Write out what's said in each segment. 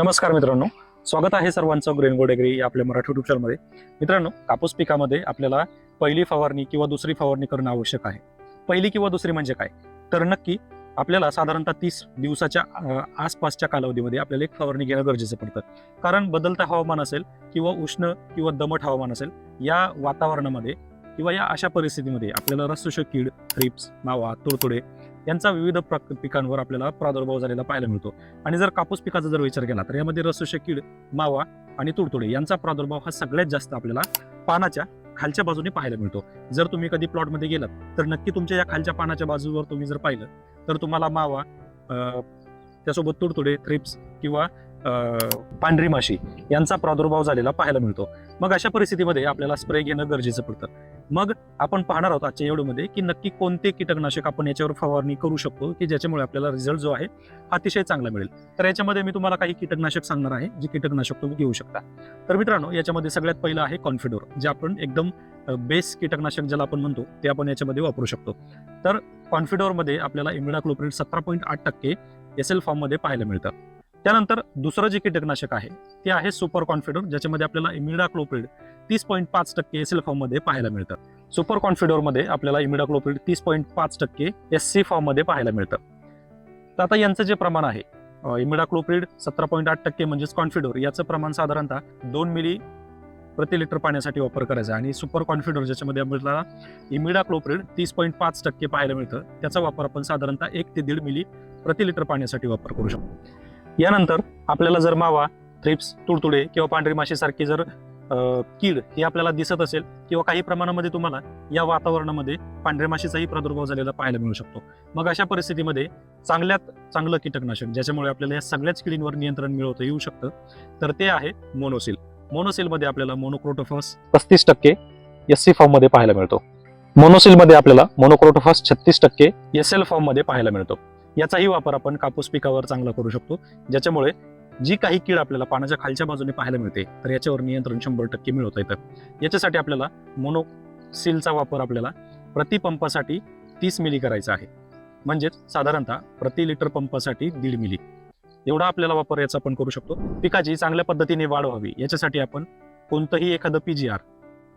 नमस्कार मित्रांनो. स्वागत आहे सर्वांचं ग्रेन गोड एग्री या आपल्या मराठी युट्यूब चॅनलमध्ये मित्रांनो कापूस पिकामध्ये आपल्याला पहिली फवारणी किंवा दुसरी फवारणी करणं आवश्यक आहे. पहिली किंवा दुसरी म्हणजे काय? तर नक्की आपल्याला साधारणतः तीस दिवसाच्या आसपासच्या कालावधीमध्ये आपल्याला एक फवारणी घेणं गरजेचं पडतं. कारण बदलतं हवामान असेल किंवा उष्ण किंवा दमट हवामान असेल या वातावरणामध्ये किंवा या अशा परिस्थितीमध्ये आपल्याला रसशोषक कीड थ्रिप्स मावा तुडतुडे यांचा विविध पिकांवर आपल्याला प्रादुर्भाव झालेला पाहायला मिळतो. आणि जर कापूस पिकाचा जर विचार केला तर यामध्ये रसशोषक कीड मावा आणि तुडतुडे यांचा प्रादुर्भाव हा सगळ्यात जास्त आपल्याला पानाच्या खालच्या बाजूने पाहायला मिळतो. जर तुम्ही कधी प्लॉटमध्ये गेलात तर नक्की तुमच्या या खालच्या पानाच्या बाजूवर तुम्ही जर पाहिलं तर तुम्हाला मावा त्यासोबत तुडतुडे थ्रिप्स किंवा पांढरी माशी यांचा प्रादुर्भाव झालेला पाहायला मिळतो. मग अशा परिस्थितीमध्ये आपल्याला स्प्रे घेणं गरजेचं पडतं. मग आपण पाहणार आहोत आजच्या एवढ्यामध्ये की नक्की कोणते कीटकनाशक आपण याच्यावर फवारणी करू शकतो की ज्याच्यामुळे आपल्याला रिझल्ट जो आहे अतिशय चांगला मिळेल. तर याच्यामध्ये मी तुम्हाला काही कीटकनाशक सांगणार आहे जे कीटकनाशक तुम्ही घेऊ शकता. तर मित्रांनो याच्यामध्ये सगळ्यात पहिलं आहे कॉन्फिडोर जे आपण एकदम बेस कीटकनाशक ज्याला आपण म्हणतो ते आपण याच्यामध्ये वापरू शकतो. तर कॉन्फिडोरमध्ये आपल्याला इमिडाक्लोप्रिड सतरा पॉईंट आठ टक्के एस एल फॉर्ममध्ये पाहायला मिळतं. त्यानंतर दुसरं जे कीटकनाशक आहे ते आहे सुपर कॉन्फिडोर ज्याच्यामध्ये आपल्याला इमिडाक्लोप्रिड तीस पॉईंट पाच टक्के एस एल फॉर्ममध्ये पाहायला मिळतं. सुपर कॉन्फिडोरमध्ये आपल्याला इमिडाक्लोप्रिड तीस पॉईंट पाच टक्के एस सी फॉर्ममध्ये पाहायला मिळतं. तर आता यांचं जे प्रमाण आहे इमिडाक्लोप्रिड सतरा पॉईंट आठ टक्के म्हणजेच कॉन्फिडोर याचं प्रमाण साधारणतः दोन मिली प्रति लिटर पाण्यासाठी वापर करायचा आहे आणि सुपर कॉन्फिडोर ज्याच्यामध्ये आपल्याला इमिडाक्लोप्रिड तीस पॉईंट पाच टक्के पाहायला मिळतं त्याचा वापर आपण साधारणतः एक ते दीड मिली प्रति लिटर पाण्यासाठी वापर करू शकतो. यानंतर आपल्याला जर मावा थ्रिप्स तुडतुडे किंवा पांढरी माशीसारखी जर कीड ही आपल्याला दिसत असेल किंवा काही प्रमाणामध्ये तुम्हाला या वातावरणामध्ये पांढऱ्या माशीचाही प्रादुर्भाव झालेला पाहायला मिळू शकतो. मग अशा परिस्थितीमध्ये चांगल्यात चांगलं कीटकनाशक ज्याच्यामुळे आपल्याला या सगळ्याच किडींवर नियंत्रण मिळवता येऊ शकतं तर ते आहे मोनोसिल. मोनोसिलमध्ये आपल्याला मोनोक्रोटोफॉस पस्तीस टक्के एस सी फॉर्ममध्ये पाहायला मिळतो. मोनोसिलमध्ये आपल्याला मोनोक्रोटोफॉस छत्तीस टक्के एस एल फॉर्ममध्ये पाहायला मिळतो. याचाही वापर आपण कापूस पिकावर चांगला करू शकतो. ज्याच्यामुळे जी काही कीड आपल्याला पाण्याच्या खालच्या बाजूने पाहायला मिळते तर याच्यावर नियंत्रण शंभर टक्के मिळवता येतं. याच्यासाठी आपल्याला मोनोसिलचा वापर आपल्याला प्रति पंपासाठी तीस मिली करायचा आहे. म्हणजेच साधारणतः प्रति लिटर पंपासाठी दीड मिली. एवढा आपल्याला वापर याचा आपण करू शकतो. पिकाची चांगल्या पद्धतीने वाढ व्हावी. याच्यासाठी आपण कोणतंही एखादं पीजीआर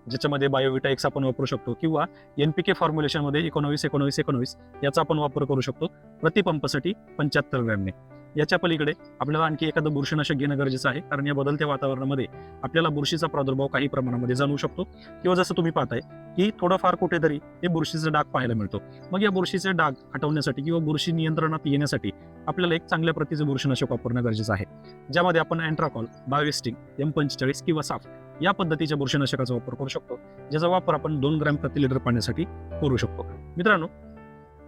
ज्याच्यामध्ये बायोविटा एक्स आपण वापरू शकतो किंवा एनपीके फॉर्म्युलेशनमध्ये एकोणवीस एकोणवीस एकोणवीस याचा आपण वापर करू शकतो. प्रतिपंपासाठी पंच्याहत्तर ग्रॅमने. याच्या पलीकडे आपल्याला आणखी एखादं बुरशीनाशक घेणं गरजेचं आहे. कारण या बदलत्या वातावरणामध्ये आपल्याला बुरशीचा प्रादुर्भाव काही प्रमाणामध्ये जाणवू शकतो. किंवा जसं तुम्ही पाहताय की थोडंफार कुठेतरी हे बुरशीचं डाग पाहायला मिळतो. मग या बुरशीचे डाग हटवण्यासाठी किंवा बुरशी नियंत्रणात येण्यासाठी आपल्याला एक चांगल्या प्रतीचं बुरशीनाशक वापरणं गरजेचं आहे. ज्यामध्ये आपण अँट्राकॉल बायोस्टिंग एम पंचेचाळीस किंवा साफ या पद्धतीच्या बुरशीनाशकाचा वापर करू शकतो. ज्याचा वापर आपण दोन ग्रॅम प्रति लिटर पाण्यासाठी करू शकतो. मित्रांनो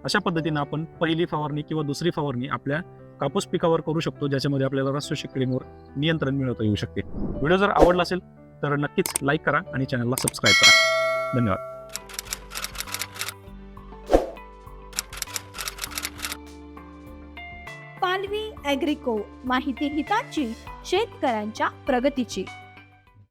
अशा पद्धतीनं आपण पहिली फवारणी किंवा दुसरी फवारणी आपल्या कापूस पिकावर करू शकतो ज्याच्यामध्ये आपल्याला रसशोषक किडींवर नियंत्रण मिळवता येऊ शकते. व्हिडिओ जर आवडला असेल तर नक्कीच लाईक करा आणि चॅनलला सबस्क्राईब करा. धन्यवाद. पालवी ॲग्रिको माहिती हिताची शेतकऱ्यांच्या प्रगतीची.